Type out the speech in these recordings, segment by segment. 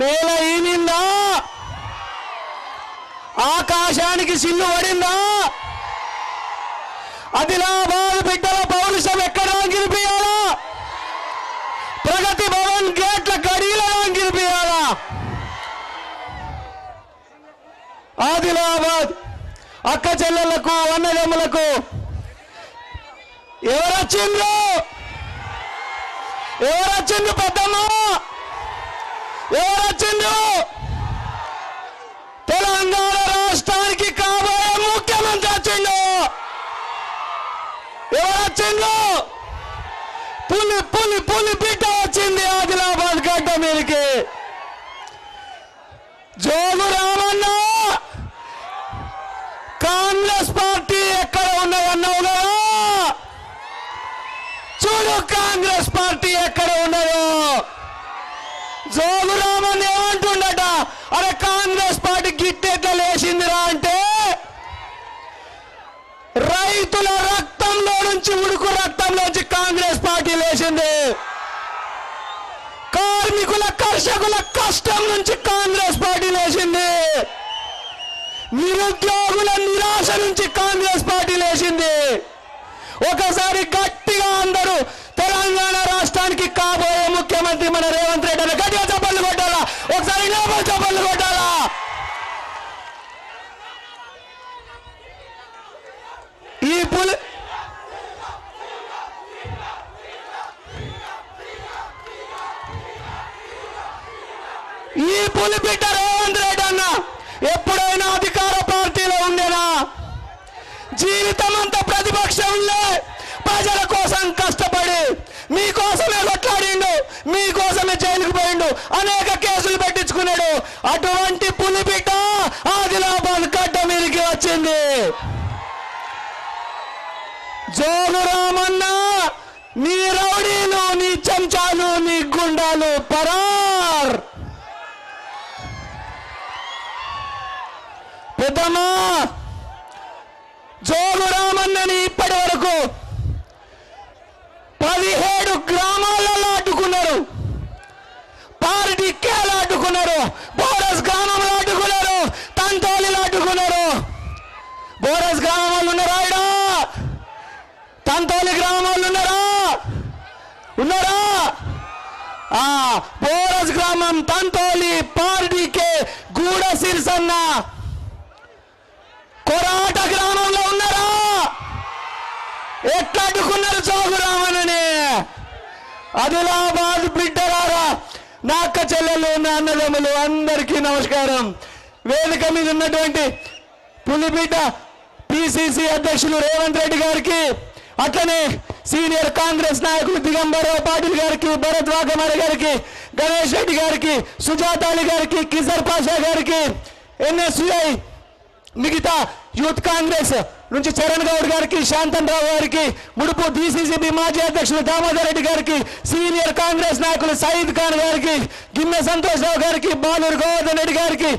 నేల ఈనిందా? ఆకాశానికి సిల్లు పడిందా? ఆదిలాబాద్ బిడ్డల పౌరుషం ఎక్కడ గిరిపియాలా ప్రగతి భవన్ గేట్ల గడియల గిరిపియాలా ఆదిలాబాద్ అక్క చెల్లెళ్ళకు అన్నదమ్ములకు ఎవరొచ్చిండ్రు? ఎవరొచ్చిండ్రు పెద్దమ్మ? ఎవరొచ్చిండు తెలంగాణ రాష్ట్రానికి కాబోయే ముఖ్యమంత్రి వచ్చిండు. ఎవరొచ్చిండు పులి పులి పులి బిడ్డ వచ్చింది ఆదిలాబాద్ గడ్డ మీదకి. జోగు రామన్న కాంగ్రెస్ పార్టీ ఎక్కడ ఉన్నదన్నావు కదా చూడు కాంగ్రెస్ పార్టీ ఎక్కడ ఉన్నదో. జోగు రామన్ ఏమంటుండట అరే కాంగ్రెస్ పార్టీ గిట్టెట్లా లేచిందిరా అంటే రైతుల రక్తంలో నుంచి ఉడుకు రక్తంలోంచి కాంగ్రెస్ పార్టీ లేచింది. కార్మికుల కర్షకుల కష్టం నుంచి కాంగ్రెస్ పార్టీ లేచింది. నిరుద్యోగుల నిరాశ నుంచి కాంగ్రెస్ పార్టీ లేచింది. ఒకసారి గట్టిగా అందరూ తెలంగాణ రాష్ట్రానికి కాబోయే ముఖ్యమంత్రి మన రేవంత్ రెడ్డి అని గట్టిగా చప్పట్లు కొట్టాలా ఒకసారి లోపల చప్పట్లు కొట్టాలా? ఈ పులి ఈ పులిపిట్ట రేవంత్ రెడ్డి అన్న ఎప్పుడైనా అధికార పార్టీలో ఉండేనా? జీవితం అంతా ప్రతిపక్షంలో ప్రజల కోసం కష్టపడి మీకోసమే కొట్లాడిండు మీకోసమే జైలుకు పోయిండు అనేక కేసులు పెట్టించుకున్నాడు. అటువంటి పులిపిట ఆదిలాబాద్ గడ్డ మీదకి వచ్చింది. జోగు రామన్న నీ రౌడీలు నీ చెంచాలు నీ గుండాలు పరార్. పెద్దమ్మా జోగు రామన్నని ఇప్పటి వరకు పదిహేడు గ్రామాలలో అడ్డుకున్నారు పార్టీకేలు అడ్డుకున్నారు బోరస్ గ్రామంలో అడ్డుకున్నారు తంతోలిలో అడ్డుకున్నారు బోరస్ గ్రామం వాళ్ళు ఉన్నారా ఈడ? తంతోలి గ్రామం వాళ్ళు ఉన్నారా? ఉన్నారా? ఆ బోరస్ గ్రామం తంతోలి పార్టీకే గూడ సిరిసన్న. కొరాట గ్రామంలో ఉన్నారా? ఎట్లా అడ్డుకున్నారు చౌగురామనని ఆదిలాబాద్ బిడ్డరారా నా అక్క చెల్లెలు నా అన్నదమ్ములు అందరికీ నమస్కారం. వేదిక మీద ఉన్నటువంటి పులిబిడ్డ పిసిసి అధ్యక్షులు రేవంత్ రెడ్డి గారికి అట్లనే సీనియర్ కాంగ్రెస్ నాయకులు దిగంబరరావు పాటిల్ గారికి భరత్ వాకమారి గారికి గణేష్ రెడ్డి గారికి సుజాత అలీ గారికి కిజర్ పాషా గారికి ఎన్ఎస్యుఐ మిగతా యూత్ కాంగ్రెస్ నుంచి చరణ్ గౌడ్ గారికి శాంతన్ రావు గారికి ముడుపు డిసిసిబి మాజీ అధ్యక్షులు దామోదర్ రెడ్డి గారికి సీనియర్ కాంగ్రెస్ నాయకులు సయీద్ ఖాన్ గారికి గిన్నె సంతోష్ రావు గారికి బాలూరు గోవర్ధన్ రెడ్డి గారికి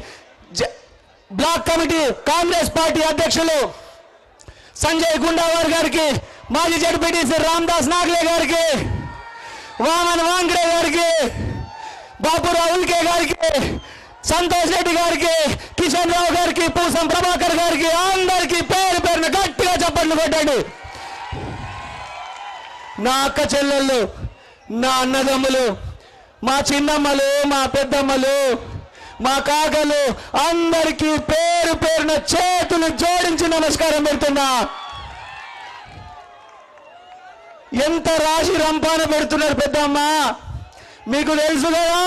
జ- బ్లాక్ కమిటీ కాంగ్రెస్ పార్టీ అధ్యక్షులు సంజయ్ గుండావార్ గారికి మాజీ జడ్పీటీసీ రామ్దాస్ నాగ్లే గారికి వామన్ వాంగ్రే గారికి బాబు రావుల్కే గారికి సంతోష్ రెడ్డి గారికి కిషన్ రావు గారికి పూసం ప్రభాకర్ గారికి అందరికి పేరు పేరున గట్టిగా చప్పట్లు కొట్టండి. నా అక్క చెల్లెళ్ళు నా అన్నదమ్ములు మా చిన్నమ్మలు మా పెద్దమ్మలు మా కాకలు అందరికీ పేరు పేరున చేతులు జోడించి నమస్కారం పెడుతున్నా. ఎంత రాశి రంపాన పెడుతున్నారు పెద్దమ్మ? మీకు తెలుసు కదా?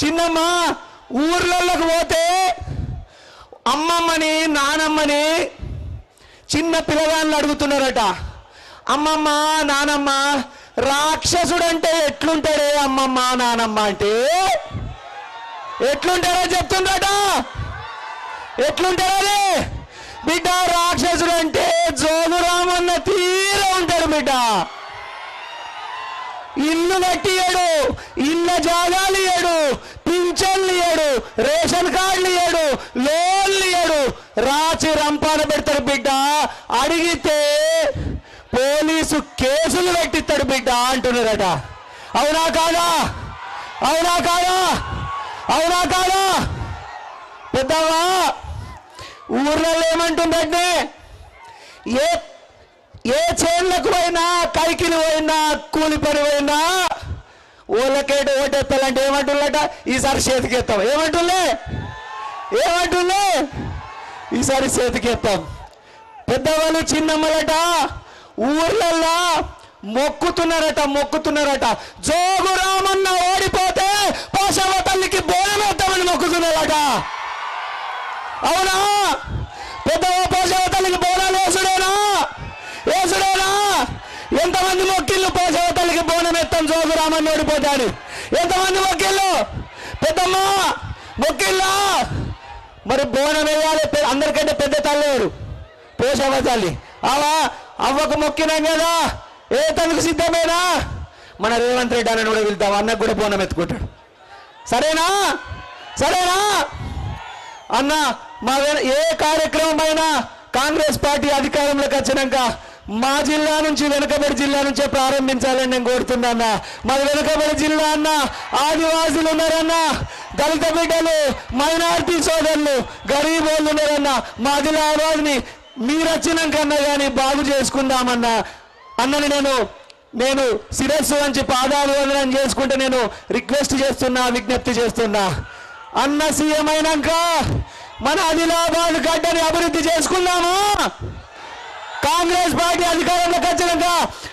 చిన్నమ్మ ఊర్లలోకి పోతే అమ్మమ్మని నానమ్మని చిన్న పిల్లగాళ్ళు అడుగుతున్నారట. అమ్మమ్మ నానమ్మ రాక్షసుడు అంటే ఎట్లుంటాడే అమ్మమ్మ నానమ్మ అంటే? ఎట్లుంటారో చెప్తుండట ఎట్లుంటారే బిడ్డ రాక్షసుడు అంటే జోగురామన్న తీర ఉంటాడు బిడ్డ. ఇల్లు కట్టియడు ఇళ్ళ జాగాలు ఇయ్యాడు పింఛన్లు ఇయ్యాడు రేషన్ కార్డులు ఇయ్యాడు లోన్లు ఇయ్యాడు రాచి రంపాన పెడతాడు బిడ్డ. అడిగితే పోలీసు కేసులు పెట్టిస్తాడు బిడ్డ అంటున్నారట. అవునా కాదా? అవునా కాదా? అవునా కాదా? పెద్దవా ఊర్లలో ఏమంటుందంటే ఏ ఏ చేన్లకు పోయినా కైకిలు పోయినా కూలి పని పోయినా ఊళ్ళకేట ఓటెత్తాలంటే ఏమంటున్నట ఈసారి చేతికెత్తాం. ఏమంటులే ఏమంటులే ఈసారి చేతికెత్తాం. పెద్దవాళ్ళు చిన్నమ్మలట ఊర్లల్లో మొక్కుతున్నారట మొక్కుతున్నారట. జోగు రామన్న ఓడిపోతే పోషవ తల్లికి బోనమేద్దామని మొక్కుతున్నారట. అవునా? పెద్దవ పోషవ తల్లికి బోధాలు ఎంతమంది మొక్కిళ్ళు పోషవ బోనమెత్తం బోనం ఎత్తాం ఓడిపోతాడు ఎంతమంది మొక్కిళ్ళు పెద్దమ్మ మొక్కిళ్ళా మరి బోనం వేయాలి అందరికంటే పెద్ద తల్లేరు పోషవ తల్లి? అలా అవ్వకు మొక్కినాం కదా. ఏ తనకు సిద్ధమేనా? మన రేవంత్ రెడ్డి అని కూడా వెళ్తాం అన్నకు కూడా బోనం ఎత్తుకుంటాడు. సరేనా? సరేనా? అన్న మా ఏ కార్యక్రమం అయినా కాంగ్రెస్ పార్టీ అధికారంలోకి వచ్చినాక మా జిల్లా నుంచి వెనుకబడి జిల్లా నుంచే ప్రారంభించాలని నేను కోరుతున్నా అన్న. మా వెనుకబడి జిల్లా అన్న ఆదివాసులు ఉన్నారన్నా దళిత బిడ్డలు మైనార్టీ సోదరులు గరీబ్ వాళ్ళు ఉన్నారన్నా. మా ఆదిలాబాద్ని మీరు వచ్చినాకన్నా కానీ బాగు చేసుకుందామన్నా. అన్నని నేను నేను శిరస్సు వంచి పాదాలు వందనం చేసుకుంటే నేను రిక్వెస్ట్ చేస్తున్నా విజ్ఞప్తి చేస్తున్నా. అన్న సీఎం అయినాక మన ఆదిలాబాద్ గడ్డని అభివృద్ధి చేసుకుందామా? కాంగ్రెస్ పార్టీ అధికారంలోకి వచ్చినాక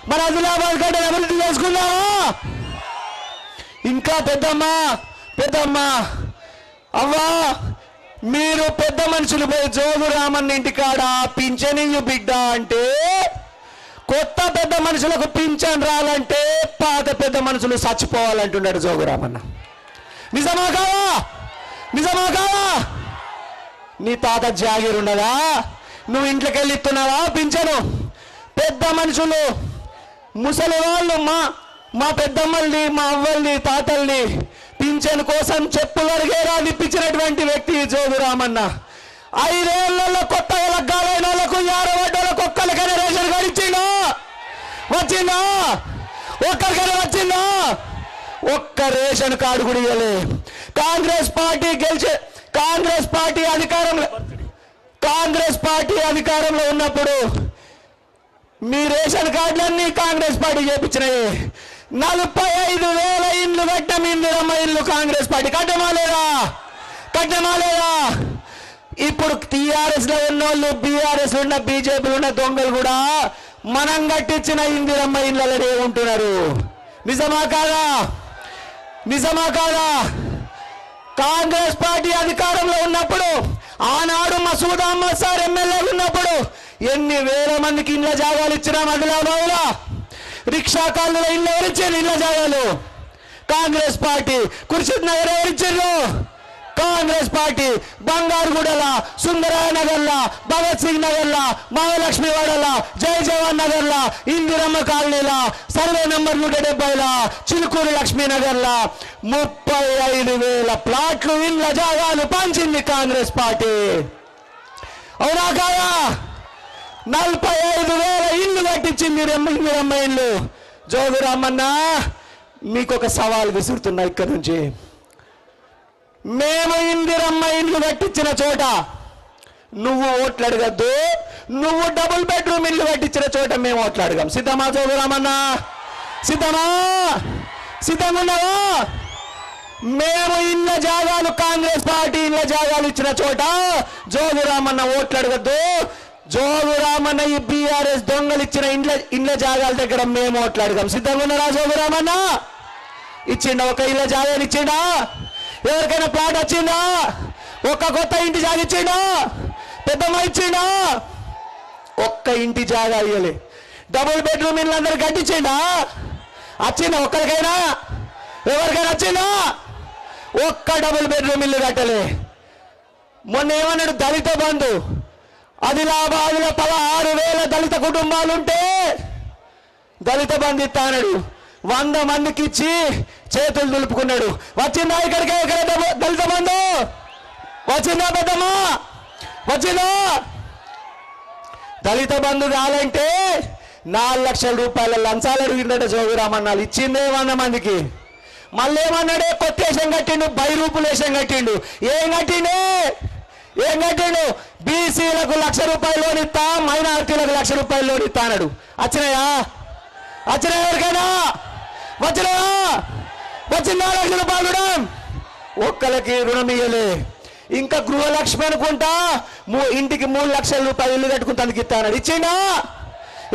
మన ఆదిలాబాద్ గడ్డని అభివృద్ధి చేసుకుందామా? ఇంకా పెద్దమ్మ పెద్దమ్మ. అవ్వా మీరు పెద్ద మనుషులు పోయి జోగు రామన్న ఇంటికాడ పింఛనియ్యు బిడ్డ అంటే కొత్త పెద్ద మనుషులకు పింఛన్ రాలంటే పాత పెద్ద మనుషులు చచ్చిపోవాలంటున్నాడు జోగు రామన్న. నిజమా కావా నిజమా కావా నీ తాత జాగీర్ ఉండదా నువ్వు ఇంట్లోకి వెళ్ళి ఇస్తున్నావా? పింఛను. పెద్ద మనుషులు. ముసలి వాళ్ళు మా మా పెద్దమ్మల్ని మా అవ్వల్ని తాతల్ని పింఛను కోసం చెప్పులు అడిగేరా ఇప్పించినటువంటి వ్యక్తి జోగురామన్న ఐదేళ్ళలో కొత్తగా లగ్గాలైన వాళ్ళకు యారవడ్డలకు ఒక్కరికైనా రేషన్ కార్డు ఇచ్చిందా వచ్చిందా ఒక్కరికైనా వచ్చిందా ఒక్క రేషన్ కార్డు కూడా ఇవ్వలే. కాంగ్రెస్ పార్టీ గెలిచే కాంగ్రెస్ పార్టీ అధికారంలో కాంగ్రెస్ పార్టీ అధికారంలో ఉన్నప్పుడు మీ రేషన్ కార్డులన్నీ కాంగ్రెస్ పార్టీ చేపించినాయి. నలభై ఐదు వేల ఇండ్లు కట్టం ఇందిరమ్మ ఇల్లు కాంగ్రెస్ పార్టీ కట్టమా లేదా? కట్టమా లేదా? ఇప్పుడు టీఆర్ఎస్లో ఉన్నోళ్ళు బీఆర్ఎస్ ఉన్న బీజేపీలు ఉన్న దొంగలు కూడా మనం కట్టించిన ఇందిరమ్మ ఇళ్ళలోనే ఉంటున్నారు. నిజమా కాదా? నిజమా కాదా? కాంగ్రెస్ పార్టీ అధికారంలో ఉన్నప్పుడు ఆనాడు మసూద్ అహ్మద్ సార్ ఎమ్మెల్యే ఉన్నప్పుడు ఎన్ని వేల మందికి ఇళ్ళ జాగాలు ఇచ్చినా ఆదిలాబాద్లో రిక్షా కాళ్ళు ఇల్లు ఎవరిచ్చారు ఇళ్ళ జాగాలు? కాంగ్రెస్ పార్టీ కుర్షిద్ నగర్ ఎవరిచ్చారు? కాంగ్రెస్ పార్టీ బంగారుగూడల సుందరాయ నగర్ల భగత్ సింగ్ నగర్ల మహాలక్ష్మి వాడల జై జవాన్ నగర్లా ఇందిరమ్మ కాలనీలా సర్వే నంబర్ నూట డెబ్బైలా చిలుకూరు లక్ష్మీ నగర్ల. ముప్పై ఐదు వేల ప్లాట్లు ఇండ్ల జాగాలు పంచింది కాంగ్రెస్ పార్టీ. అవునా కాదా? నలభై ఐదు వేల ఇల్లు కట్టించింది ఇందిరమ్మ ఇల్లు జోగురామన్నా మీకు ఒక సవాల్ విసురుతున్నా ఇక్కడ నుంచి. మేము ఇందిరమ్మ ఇల్లు కట్టించిన చోట నువ్వు ఓట్లు అడగద్దు నువ్వు డబుల్ బెడ్రూమ్ ఇల్లు కట్టించిన చోట మేము ఓట్లు అడగాం. సిద్ధమా చదువురామన్నా సిద్ధమా? సిద్ధంగా ఉన్నావా మేము ఇళ్ళ జాగాలు కాంగ్రెస్ పార్టీ ఇళ్ళ జాగాలు ఇచ్చిన చోట జోగురామన్న ఓట్లు అడగద్దు జోగురామన్న ఈ బీఆర్ఎస్ దొంగలు ఇచ్చిన ఇండ్ల ఇండ్ల జాగాల దగ్గర మేము ఓట్లు అడగాం. సిద్ధంగా ఉన్నారా జోగురామన్న? ఇచ్చిండా? ఒక ఇళ్ళ జాగాలు ఇచ్చిండా? ఎవరికైనా ప్లాట్ వచ్చిందా? ఒక్క కొత్త ఇంటి జాగా ఇచ్చిండా? పెద్దమ్మ ఇచ్చిండా? ఒక్క ఇంటి జాగా ఇవ్వలే డబుల్ బెడ్రూమ్ ఇల్లు అందరు కట్టించిండా? వచ్చిందా ఒక్కరికైనా? ఎవరికైనా వచ్చిందా? ఒక్క డబుల్ బెడ్రూమ్ ఇల్లు కట్టలే. మొన్న ఏమన్నాడు? దళిత బంధు. ఆదిలాబాద్లో పదహారు వేల దళిత కుటుంబాలుంటే దళిత బంధు ఇస్తానడు వంద మందికి ఇచ్చి చేతులు దులుపుకున్నాడు. వచ్చిందా ఇక్కడికే? ఇక్కడ దళిత బంధు! వచ్చిందా పెద్దమ్మా? వచ్చిందా? దళిత బంధు రాలంటే నాలుగు లక్షల రూపాయల లంచాలు అడిగిందట జోగురామన్నాలు ఇచ్చిందే వంద మందికి. మళ్ళీ ఏమన్నాడే? కొత్త వేషం కట్టిండు బైరూపులు వేషం కట్టిండు. ఏం కట్టిండే? ఏం కట్టిండు? బీసీలకు లక్ష రూపాయలు లోన్ ఇస్తా మైనారిటీలకు లక్ష రూపాయలు లోన్ ఇస్తా అన్నాడు. వచ్చినాయా? వచ్చినాయి ఎవరికైనా? వచ్చినా? వచ్చిందా లక్ష రూపాయలు రుణం ఒక్కలకి రుణం ఇయ్యలే. ఇంకా గృహలక్ష్మి అనుకుంటా మూ- ఇంటికి మూడు లక్షల రూపాయలు ఇల్లు కట్టుకుంటానికి ఇస్తానని ఇచ్చిందా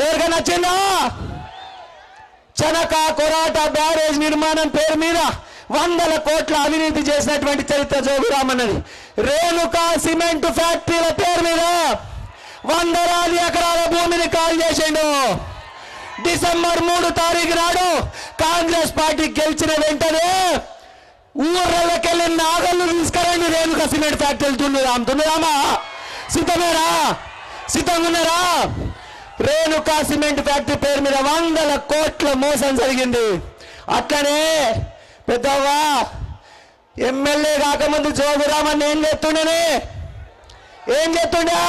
ఎవరికైనా వచ్చిందా చనక కొరాట బ్యారేజ్ నిర్మాణం పేరు మీద వందల కోట్ల అవినీతి చేసినటువంటి చరిత్ర జోగురామన్నది. రేణుక సిమెంట్ ఫ్యాక్టరీల పేరు మీద వందలాది ఎకరాల భూమిని కాల్ చేసిండు. డిసెంబర్ మూడు తారీఖు నాడు కాంగ్రెస్ పార్టీ గెలిచిన వెంటనే ఊర్లకెళ్ళి నాగళ్ళు తీసుకురండి రేణుక సిమెంట్ ఫ్యాక్టరీలు. దున్నురాం దున్నురామా సిద్ధమేరా? సిద్ధంగా ఉన్నారా రేణుకా సిమెంట్ ఫ్యాక్టరీ పేరు మీద వందల కోట్ల మోసం జరిగింది. అట్లనే పెద్దవ్వా ఎమ్మెల్యే కాకముందు జోగురామన్ ఏం చేస్తుండేనే? ఏం చేస్తుండా?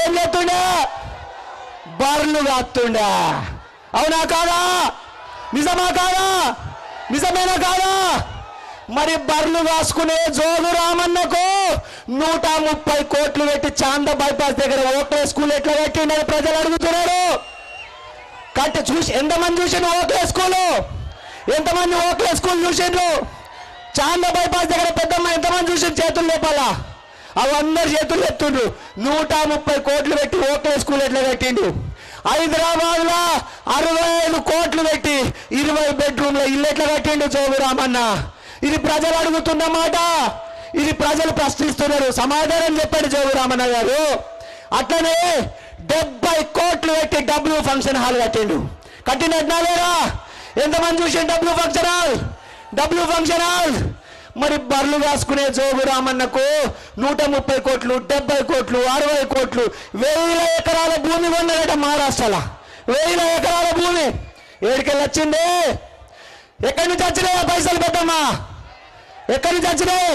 ఏం చేస్తుండా? బర్లు కాస్తుండా అవునా కాదా? నిజమా కాదా? నిజమేనా కాదా? మరి బర్లు కాసుకునే జోగు రామన్నకు నూట ముప్పై కోట్లు పెట్టి చాంద బైపాస్ దగ్గర ఓట్ల స్కూల్ ఎట్లా పెట్టిండని ప్రజలు అడుగుతున్నారు. కట్టి చూసి ఎంతమంది చూసిండ్రు ఓట్ల స్కూల్? ఎంతమంది ఓట్ల స్కూల్ చూసిండ్రు? చాంద బైపాస్ దగ్గర పెద్దమ్మ ఎంతమంది చూసి చేతులు లేపాలా? అవందరు చేతులు ఎత్తుండ్రు. నూట ముప్పై కోట్లు పెట్టి ఓకే స్కూల్ ఎట్లా పెట్టిండు హైదరాబాద్లో అరవై ఐదు కోట్లు పెట్టి ఇరవై బెడ్రూమ్ల ఇల్లు ఎట్లా కట్టిండు జోగురామన్న ఇది ప్రజలు అడుగుతున్నమాట ఇది ప్రజలు ప్రశ్నిస్తున్నారు. సమాధానం చెప్పండి జోగురామన్న గారు. అట్లనే డెబ్బై కోట్లు పెట్టి డబ్ల్యూ ఫంక్షన్ హాల్ కట్టిండు. కట్టినట్టునా లేదా ఎంతమంది చూసి W function hall? W function hall? మరి బర్లు కాసుకునే జోగు రామన్నకు నూట ముప్పై కోట్లు డెబ్బై కోట్లు అరవై కోట్లు వేల ఎకరాల భూమి కొన్నారట మహారాష్ట్రలో. వేల ఎకరాల భూమి. ఏడికెళ్ళి వచ్చింది? ఎక్కడి నుంచి వచ్చినాయి పైసలు పెట్టమ్మా ఎక్కడి నుంచి వచ్చినాయి?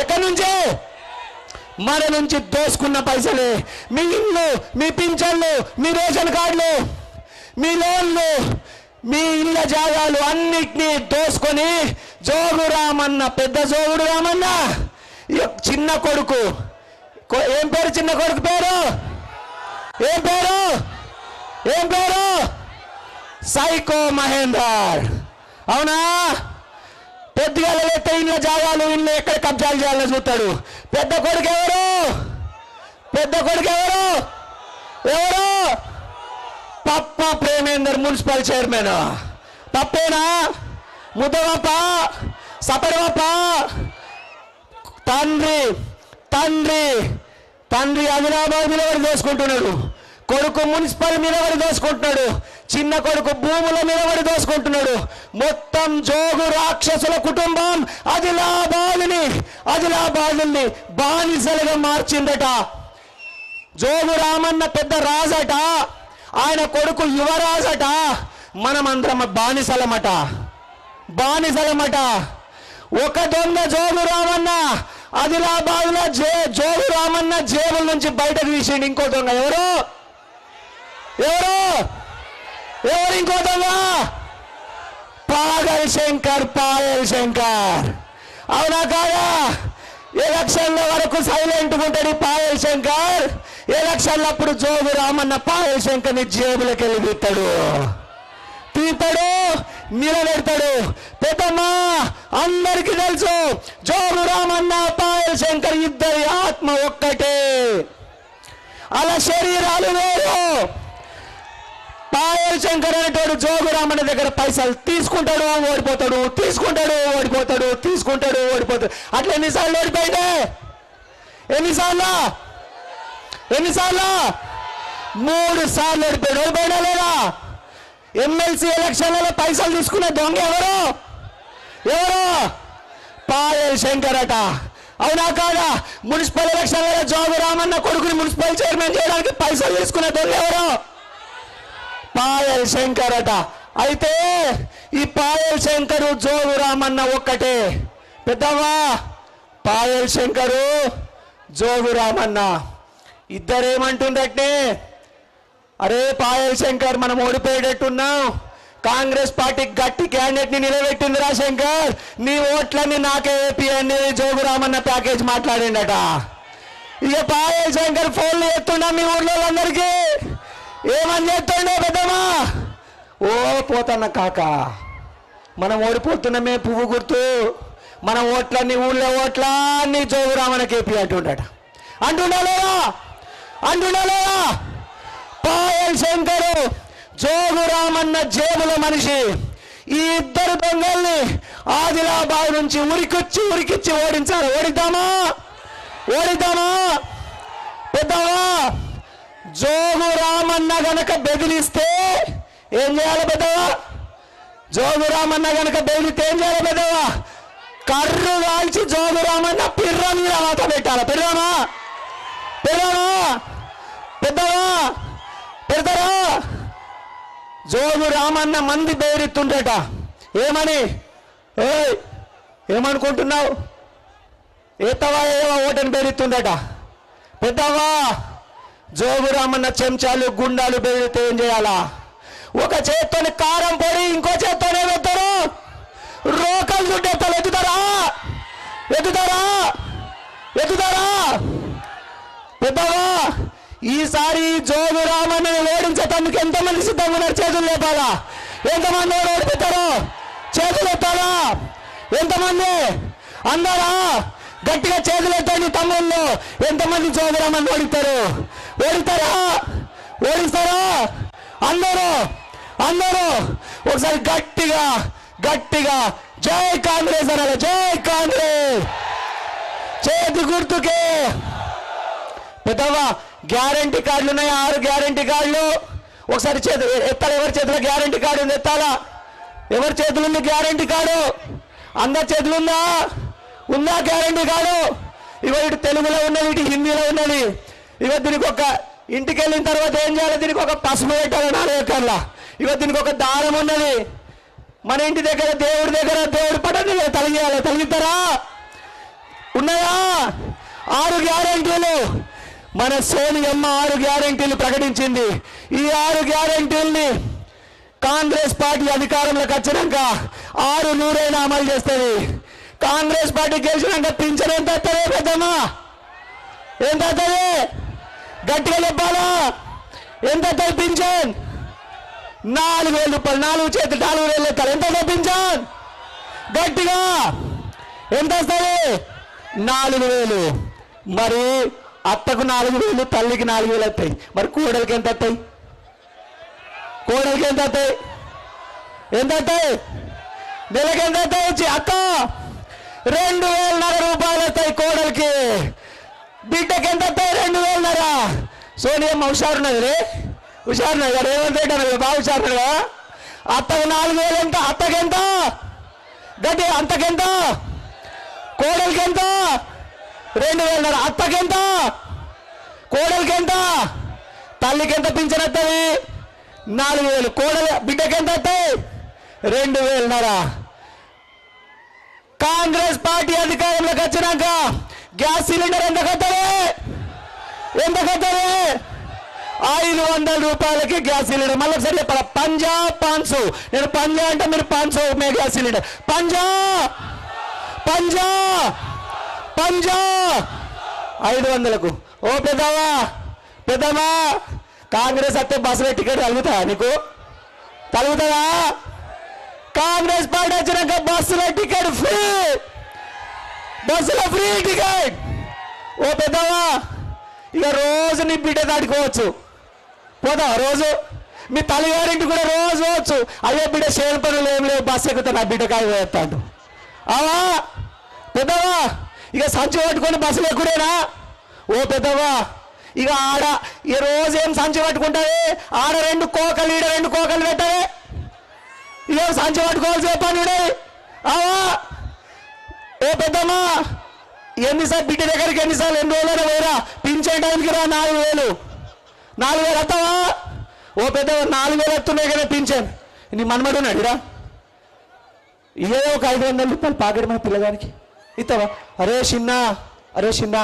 ఎక్కడి నుంచి? మన నుంచి దోసుకున్న పైసలే. మీ ఇల్లు మీ పింఛన్లు మీ రేషన్ కార్డులు మీ లోన్లు. మీ ఇళ్ళ జాగాలు అన్నిటినీ దోసుకొని జోగు రామన్న పెద్ద జోగుడు రామన్న ఈ చిన్న కొడుకు. ఏం పేరు చిన్న కొడుకు పేరు? ఏం పేరు? ఏం పేరు? సైకో మహేందర్. అవునా? పెద్దగా లేకపోతే ఇళ్ళ జాగాలు ఇల్లు ఎక్కడ కబ్జాలు చేయాలని చూస్తాడు. పెద్ద కొడుకు ఎవరు? పెద్ద కొడుకు ఎవరు? ఎవరు? Pappu Premender municipal chairman. పప్పేనా? ముద్దవప్ప సపరవప్ప తండ్రి తండ్రి తండ్రి ఆదిలాబాద్ మీద దోసుకుంటున్నాడు? కొడుకు మున్సిపల్ మీద ఎవరు దోసుకుంటున్నాడు? చిన్న కొడుకు భూముల మీద ఎవరు దోసుకుంటున్నాడు? మొత్తం జోగు రాక్షసుల కుటుంబం అదిలాబాదుని అదిలాబాదుని బానిసలుగా మార్చిందట. జోగు రామన్న పెద్ద రాజట. ఆయన కొడుకు యువరాజట మనమందరం బానిసలమట. బానిసలమట. ఒక దొంగ జోగు రామన్న ఆదిలాబాద్లో జే జోగు రామన్న జేబుల నుంచి బయటకు తీసిండు ఇంకో దొంగ. ఎవరు? ఎవరు? ఎవరు ఇంకో దొంగ? పాగల్ శంకర్ పాయల్ శంకర్. అవునా కాదా? ఎలక్షన్ల వరకు సైలెంట్ ఉంటాడు పాయల్ శంకర్. ఎలక్షన్ల అప్పుడు జోగు రామన్న పాయల్ శంకర్ని జేబులకు వెళ్ళి తీస్తాడు తీతాడు నిలబెడతాడు. పెద్దమ్మా అందరికీ తెలుసు జోగు రామన్న పాయల్ శంకర్ ఇద్దరి ఆత్మ ఒక్కటే. అలా శరీరాలు వేరు. పాయల్ శంకర్ అనేటోడు జోగురామన్న దగ్గర పైసలు తీసుకుంటాడు ఓడిపోతాడు తీసుకుంటాడు ఓడిపోతాడు తీసుకుంటాడు ఓడిపోతాడు. అట్లా ఎన్నిసార్లు ఓడిపోయిందే? ఎన్నిసార్లు? ఎన్నిసార్లు? మూడు సార్లు ఓడిపోయాడు. ఓడిపోయినా లేదా? ఎమ్మెల్సీ ఎలక్షన్లలో పైసలు తీసుకునే దొంగ ఎవరు? ఎవరు? పాయల్ శంకర్ అట. అవునా కాదా? మున్సిపల్ ఎలక్షన్లలో జోగు రామన్న కొడుకుని మున్సిపల్ చైర్మన్ చేయడానికి పైసలు తీసుకునే దొంగ ఎవరు? పాయల్ శంకర్ అట. అయితే ఈ పాయల్ శంకరు జోగు రామన్న ఒక్కటే. పెద్దవా పాయల్ శంకరు జోగు రామన్న. ఇద్దరేమంటుండటే అరే పాయల్ శంకర్ మనం ఓడిపోయేటట్టున్నాం. కాంగ్రెస్ పార్టీ గట్టి క్యాండిడేట్ని నిలబెట్టిందిరా శంకర్. నీ ఓట్లన్నీ నాకే వేపియండి జోగురామన్న ప్యాకేజ్ మాట్లాడిండట. ఇక పాయల్ శంకర్ ఫోన్లు ఎత్తున్నా మీ ఊర్లో అందరికీ ఏమని చెప్తుండే పెద్దమ్మా? ఓ పోతన్న కాక మనం ఓడిపోతున్నామే పువ్వు గుర్తు. మన ఓట్లన్నీ ఊళ్ళో ఓట్లన్నీ జోగురామన్నకేపి అంటుండట. అంటుండా లేదా? అంటుండా పాయల్ శంకరు జోగురామన్న జేబుల మనిషి. ఈ ఇద్దరు దొంగల్ని ఆదిలాబాద్ నుంచి ఉరికొచ్చి ఉరికిచ్చి ఓడించాలి. ఓడిద్దామా? ఓడిద్దామా? పెద్దవా? జోగు రామన్న గనక బెదిరిస్తే ఏం చేయాలి పెద్దవా? జోగు రామన్న గనక బెదిరిస్తే ఏం చేయాలి పెద్దవా? కర్రు కాల్చి జోగు రామన్న పిర్ర మీద వాత పెట్టాలి. పిర్రమా పిర్రమా పెద్దవా? పెడతారా జోగు రామన్న మంది బెదిరిస్తుండట. ఏమని? ఏయ్ ఏమనుకుంటున్నావు? ఏతవా ఏవా ఓటని బెదిరిస్తుండట. పెద్దవా? జోగు రామన్న చెంచాలు గుండాలు బేరితే ఏం చేయాలా? ఒక చేత్తోని కారం పొడి ఇంకో చేత్తోనే పెడతారు రోకలు చుట్టేస్తారు ఎత్తుతారా? ఎత్తుతారా? ఎత్తుతారా? పెద్దవా? ఈసారి జోగు రామన్న ఓడించేటందుకు ఎంతమంది సిద్ధంగా ఉన్నారు? చేతులు లేపాలా? ఎంతమంది ఓడిపోతారు చేతులు ఎత్తాలా? ఎంతమంది? అందరా గట్టిగా చేతులు ఎత్తండి తమ్ముళ్ళు. ఎంతమంది జోగు రామన్న ఓడిస్తారు? ఓడిస్తారా? ఓడిస్తారా? అందరూ అందరూ ఒకసారి గట్టిగా గట్టిగా జై కాంగ్రెస్ అనాలి జై కాంగ్రెస్! చేతి గుర్తుకే! పెద్దవా గ్యారంటీ కార్డులు ఉన్నాయి? ఆరు గ్యారంటీ కార్డులు. ఒకసారి చేతులు ఎత్తాలి? ఎవరి చేతిలో గ్యారంటీ కార్డు ఉంది? ఎత్తాలా? ఎవరి చేతులు ఉంది గ్యారంటీ కార్డు? అందరి చేతులు ఉందా? ఉందా గ్యారంటీ కార్డు? ఇవ ఇటు తెలుగులో ఉన్నది ఇటు హిందీలో ఉన్నది. ఇగో దీనికి ఒక ఇంటికి వెళ్ళిన తర్వాత ఏం చేయాలి? దీనికి ఒక పసుపు పెట్టాలి నాలుగు ఎక్కర్లా ఇగో దీనికి ఒక దారం ఉన్నది. మన ఇంటి దగ్గర దేవుడి దగ్గర దేవుడి పడని తలిగేయాలి. తలిగిస్తారా ఉన్నాయా? ఆరు గ్యారెంటీలు. మన సోనియమ్మ ఆరు గ్యారెంటీలు ప్రకటించింది. ఈ ఆరు గ్యారెంటీల్ని కాంగ్రెస్ పార్టీ అధికారంలోకి వచ్చినాక ఆరు నూరైనా అమలు చేస్తుంది. కాంగ్రెస్ పార్టీ గెలిచినాక పింఛన్ ఎంత వస్తుంది పెద్దమ్మా? ఎంత వస్తుంది? గట్టిగా చెప్పాలా? ఎంత వస్తుంది పింఛన్? నాలుగు వేల రూపాయలు నాలుగు చేతులు నాలుగు వేలు ఎత్తారు ఎంత వస్తుంది పింఛన్? గట్టిగా. ఎంత వస్తుంది? నాలుగు వేలు. మరి అత్తకు నాలుగు వేలు తల్లికి నాలుగు వేలు వస్తాయి. మరి కోడలికి ఎంత వస్తాయి? కోడలికి ఎంత వస్తాయి? ఎంత వస్తాయి? నెలకి ఎంత వస్తాయి? వచ్చి అక్క రెండు వేలన్నర రూపాయలు వస్తాయి కోడలికి. బిడ్డకి ఎంత వస్తాయి? రెండు వేలన్నర సోనియమ్మ హుషారున్నది రే. హుషారున్నది కదా రేవంత్ రెడ్డి అన్నది? బాగా హుషారున్నదా అత్తకు నాలుగు వేలు ఎంత? అత్తకెంత గట్టి అంతకెంత? కోడలికి ఎంత? రెండు వేలన్నర అత్తకెంత? కోడలికి ఎంత తల్లికి ఎంత పింఛన్ వస్తుంది నాలుగు వేలు కోడలి బిడ్డకి ఎంత వస్తాయి రెండు వేలన్నర కాంగ్రెస్ పార్టీ అధికారంలోకి వచ్చినాక గ్యాస్ సిలిండర్ ఎంత కట్టవే ఎంత కట్టలే? ఐదు వందల రూపాయలకి గ్యాస్ సిలిండర్. మళ్ళీ ఒకసారి చెప్పాలి? పంజా పాన్సు. నేను పంజా అంటే మీరు పాన్సు మే గ్యాస్ సిలిండర్. పంజా! పంజా! పంజా ఐదు వందలకు. ఓ పెద్దవా పెద్దమా కాంగ్రెస్ అత్తే బస్సులో టికెట్ తగులుతా నీకు? తగులుతుందా కాంగ్రెస్ పార్టీ వచ్చినాక బస్సులో టికెట్ ఫ్రీ! బస్సులో ఫ్రీ టికెట్! ఓ పెద్దవా ఇక రోజు నీ బిడ్డ దాటుకోవచ్చు. పోదా రోజు? మీ తల్లిగారింటి కూడా రోజు పోవచ్చు. అయ్యో బిడ్డ చేను పనులు ఏం లేవు. బస్సు ఎక్కుతా నా బిడ్డ కాయ పోతాడు అవా పెద్దవా ఇక సంచి పట్టుకొని బస్సులు ఎక్కుడేనా ఓ పెద్దవా ఇక ఆడ ఈ రోజు ఏం సంచి పట్టుకుంటావే? ఆడ రెండు కోకలు ఈడ రెండు కోకలు పెట్టవే. ఇక సంచి పట్టుకోవాల్సి చెప్పాను ఈడే అవా ఓ పెద్దమ్మా ఎన్నిసార్లు బిడ్డ దగ్గరికి ఎన్నిసార్లు ఎన్ని రోజులైనా పోయిరా పింఛే టైంకి రా నాలుగు వేలు. నాలుగు వేలు వస్తావా? ఓ పెద్ద నాలుగు వేలు వస్తున్నాయి కదా పింఛన్. నీ మనమడున్నాడు రా ఏదో ఒక ఐదు వందల రూపాయలు పాకెట్ మన పిల్లగానికి. ఇస్తావా అరే చిన్న అరే చిన్న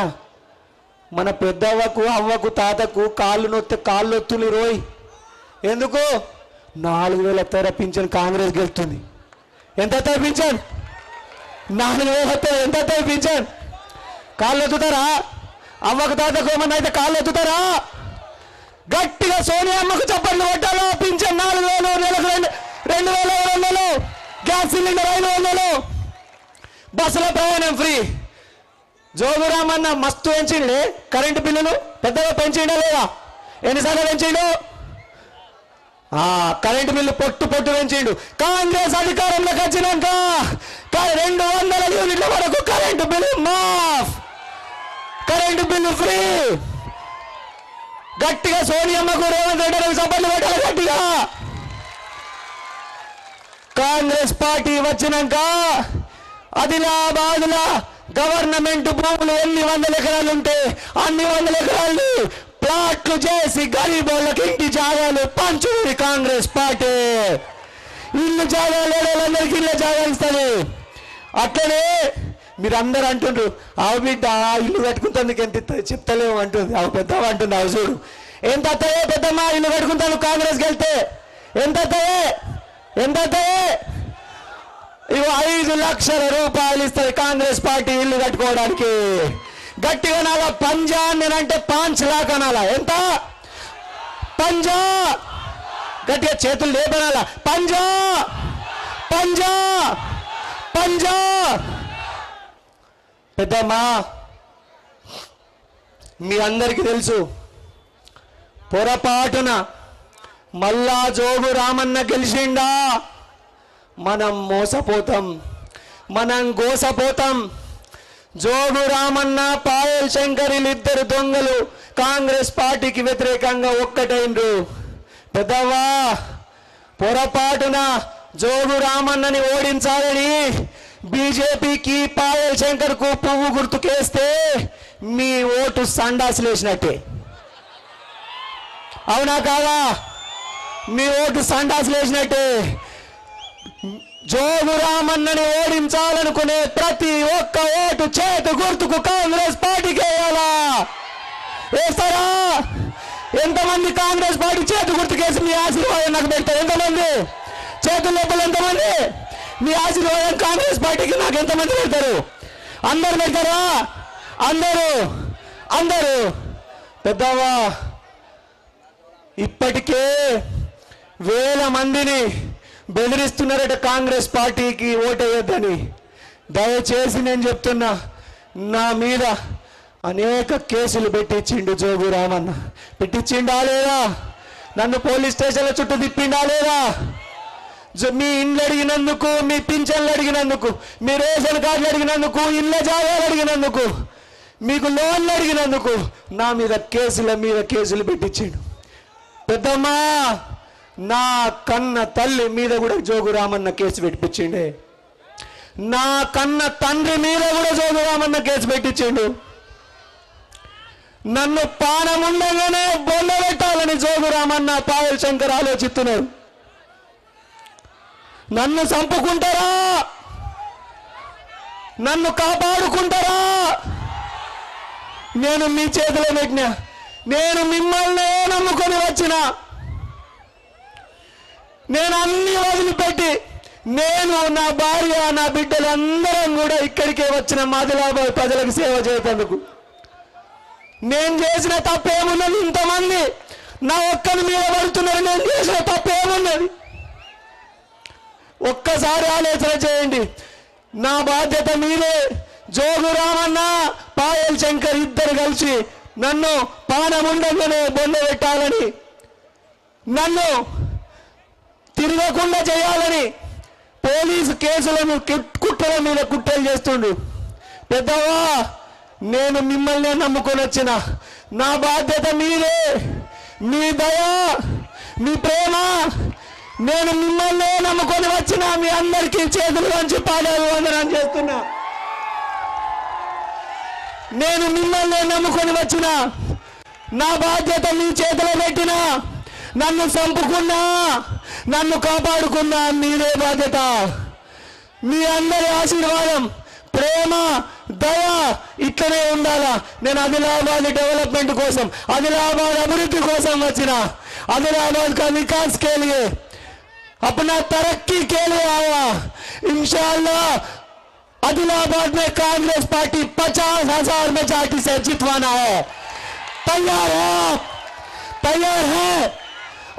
మన పెద్దవ్వకు అవ్వకు తాతకు కాళ్ళు నొత్తే కాళ్ళు నొత్తులు రోయ్. ఎందుకు? నాలుగు వేల తర పింఛన్ కాంగ్రెస్ గెలుతుంది ఎంత వస్తుంది పింఛన్? నాలుగు వేల వస్తుంది ఎంత వస్తుంది పింఛన్? కాళ్ళు ఎత్తుతారా అవ్వకు తాతకు ఏమన్నా అయితే కాళ్ళు ఎత్తుతారా గట్టిగా సోనియమ్మకు చప్పట్లు కొట్టాలో? పింఛన్ నాలుగు వేలు నెలకు రెండు రెండు వేల ఐదు వందలు. గ్యాస్ సిలిండర్ ఐదు వందలు. బస్సులో ప్రయాణం ఫ్రీ. జోగురామన్న మస్తు పెంచిండే. కరెంటు బిల్లులు పెద్దగా పెంచిండా లేదా? ఎన్నిసార్లు పెంచిండు? ఆ కరెంటు బిల్లు పొట్టు పొట్టు పెంచిండు. కాంగ్రెస్ అధికారంలోకి వచ్చినాక రెండు వందల యూనిట్ల వరకు కరెంటు బిల్లు మాఫ్. Current bill free. గట్టిగా సోనియమ్మకు రేవంత్ రెడ్డి సభలు పెట్టాలి గట్టిగా. కాంగ్రెస్ పార్టీ వచ్చినాక ఆదిలాబాద్లా గవర్నమెంట్ భూములు ఎన్ని వందల ఎకరాలు ఉంటే అన్ని వందల ఎకరాలు ప్లాట్లు చేసి గరీబోళ్ళకి ఇంటి జాగాలు పంచుకుంది కాంగ్రెస్ పార్టీ. ఇల్లు జాగాలు లేడోళ్ళందరికీ ఇల్లు జాగా ఇస్తుంది. అట్లనే మీరు అందరు అంటుండ్రు ఆవు బిడ్డ ఆ ఇల్లు కట్టుకుంటానికి ఎంత ఇస్తుంది చెప్తలేము అంటుంది. ఆవు పెద్ద అంటుంది. ఆవు చూడు. ఎంత అత్తయే పెద్దమ్మ? ఇల్లు కట్టుకుంటాను కాంగ్రెస్కి వెళ్తే. ఎంత అత్తయే ఎంత అత్తయే ఇవి ఐదు లక్షల రూపాయలు ఇస్తుంది కాంగ్రెస్ పార్టీ ఇల్లు కట్టుకోవడానికి. గట్టిగా నాలా పంజా నేనంటే పాంచ్ లాక్ అనాలా? ఎంత? పంజా! గట్టిగా చేతులు లేపనాలా? పంజా! పంజా! పంజా! పెద్దమ్మా మీ అందరికీ తెలుసు పొరపాటున మల్లా జోగు రామన్న గెలిచిండా? మనం మోసపోతాం. మనం గోసపోతాం. జోగు రామన్న పాయల్ శంకరిలు ఇద్దరు దొంగలు. కాంగ్రెస్ పార్టీకి వ్యతిరేకంగా ఒక్కటైండ్రు. పెద్దవా పొరపాటున జోగు రామన్నని ఓడించాలని బీజేపీకి పాయల్ శంకర్కు పువ్వు గుర్తుకేస్తే మీ ఓటు సండాసులేసినట్టే అవునా కాదా? మీ ఓటు సండాసులేసినట్టే జోగురామన్నని ఓడించాలనుకునే ప్రతి ఒక్క ఓటు చేతు గుర్తుకు కాంగ్రెస్ పార్టీకి వేయాలా వేస్తారా ఎంతమంది కాంగ్రెస్ పార్టీ చేతు గుర్తుకేసి మీ ఆశీర్వాదం నాకు పెడతారు? ఎంతమంది? చేతుల లోపల ఎంతమంది? మీ ఆశీర్వాదం కాంగ్రెస్ పార్టీకి నాకు ఎంతమంది పెడతారు? అందరు పెడతారా? అందరూ? అందరూ? పెద్దవా ఇప్పటికే వేల మందిని బెదిరిస్తున్నారట కాంగ్రెస్ పార్టీకి ఓటేయొద్దని. దయచేసి నేను చెప్తున్నా నా మీద అనేక కేసులు పెట్టించిండు జోగు రామన్న. పెట్టించిండా లేదా? నన్ను పోలీస్ స్టేషన్ల చుట్టూ తిప్పిండా లేదా? మీ ఇండ్లు అడిగినందుకు మీ పింఛన్లు అడిగినందుకు మీ రేషన్ కార్డులు అడిగినందుకు ఇళ్ళ జాగాలు అడిగినందుకు మీకు లోన్లు అడిగినందుకు నా మీద కేసుల మీద కేసులు పెట్టించిండు. పెద్దమ్మా! నా కన్న తల్లి మీద కూడా జోగు రామన్న కేసు పెట్టించిండే. నా కన్న తండ్రి మీద కూడా జోగు రామన్న కేసు పెట్టించిండు. నన్ను పానముండగానే బొల్ల పెట్టాలని జోగు రామన్న పాయల్ శంకర్ ఆలోచిస్తున్నారు నన్ను చంపుకుంటారా? నన్ను కాపాడుకుంటారా? నేను మీ చేతిలో పెట్టిన. నేను మిమ్మల్ని నమ్ముకొని వచ్చిన. నేను అన్ని వదిలిపెట్టి నేను నా భార్య నా బిడ్డలందరం కూడా ఇక్కడికే వచ్చిన మాదిలాబాద్ ప్రజలకు సేవ చేయటందుకు నేను చేసిన తప్పేమున్నది ఇంతమంది? నా ఒక్కని మీద పడుతున్నారు నేను చేసిన తప్పేమున్నది? ఒక్కసారి ఆలోచన చేయండి. నా బాధ్యత మీదే. జోగు రామన్న పాయల్ శంకర్ ఇద్దరు కలిసి నన్ను పానముండంగానే బొండ పెట్టాలని నన్ను తిరగకుండా చేయాలని పోలీసు కేసులను కుట్రల మీద కుట్రలు చేస్తుండు పెద్దవా నేను మిమ్మల్నే నమ్ముకొని వచ్చిన. నా బాధ్యత మీరే మీ దయ మీ ప్రేమ నేను మిమ్మల్నే నమ్ముకొని వచ్చిన. మీ అందరికీ చేతులు వంచి పాడాలి వందనం చేస్తున్నా. నేను మిమ్మల్నే నమ్ముకొని వచ్చిన. నా బాధ్యత మీ చేతిలో పెట్టిన. నన్ను చంపుకున్నా. నన్ను కాపాడుకున్నా మీరే బాధ్యత మీ అందరి ఆశీర్వాదం ప్రేమ దయ ఇట్లనే ఉండాలా నేను ఆదిలాబాద్ డెవలప్మెంట్ కోసం ఆదిలాబాద్ అభివృద్ధి కోసం వచ్చిన आदिलाबाद का विकास के लिए अपना तरक्की के लिए आया इंशाल्लाह आदिलाबाद में कांग्रेस पार्टी पचास हजार मेजॉरिटी से जितवाना है तैयार है తయారు హే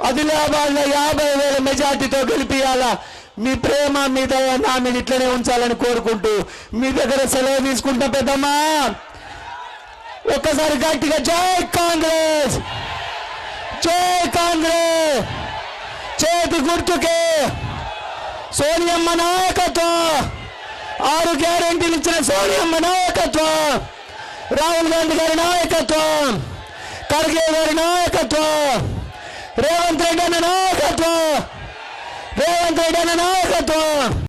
ఆదిలాబాద్లో యాభై వేల మెజార్టీతో గెలిపియాలా? మీ ప్రేమ మీ దయ నా మీద ఇట్లనే ఉంచాలని కోరుకుంటూ మీ దగ్గర సెలవు తీసుకుంటా పెద్దమ్మా. ఒక్కసారి గట్టిగా జై కాంగ్రెస్! జై కాంగ్రెస్! చేతి గుర్తుకే! సోనియమ్మ నాయకత్వం! ఆరు గ్యారెంటీలు ఇచ్చిన సోనియమ్మ నాయకత్వం! రాహుల్ గాంధీ గారి నాయకత్వం! ఖర్గే గారి నాయకత్వం! రేవంత్ రెడ్డి అన్న నాయకత్వం. రేవంత్ రెడ్డి అన్న నాయకత్వం.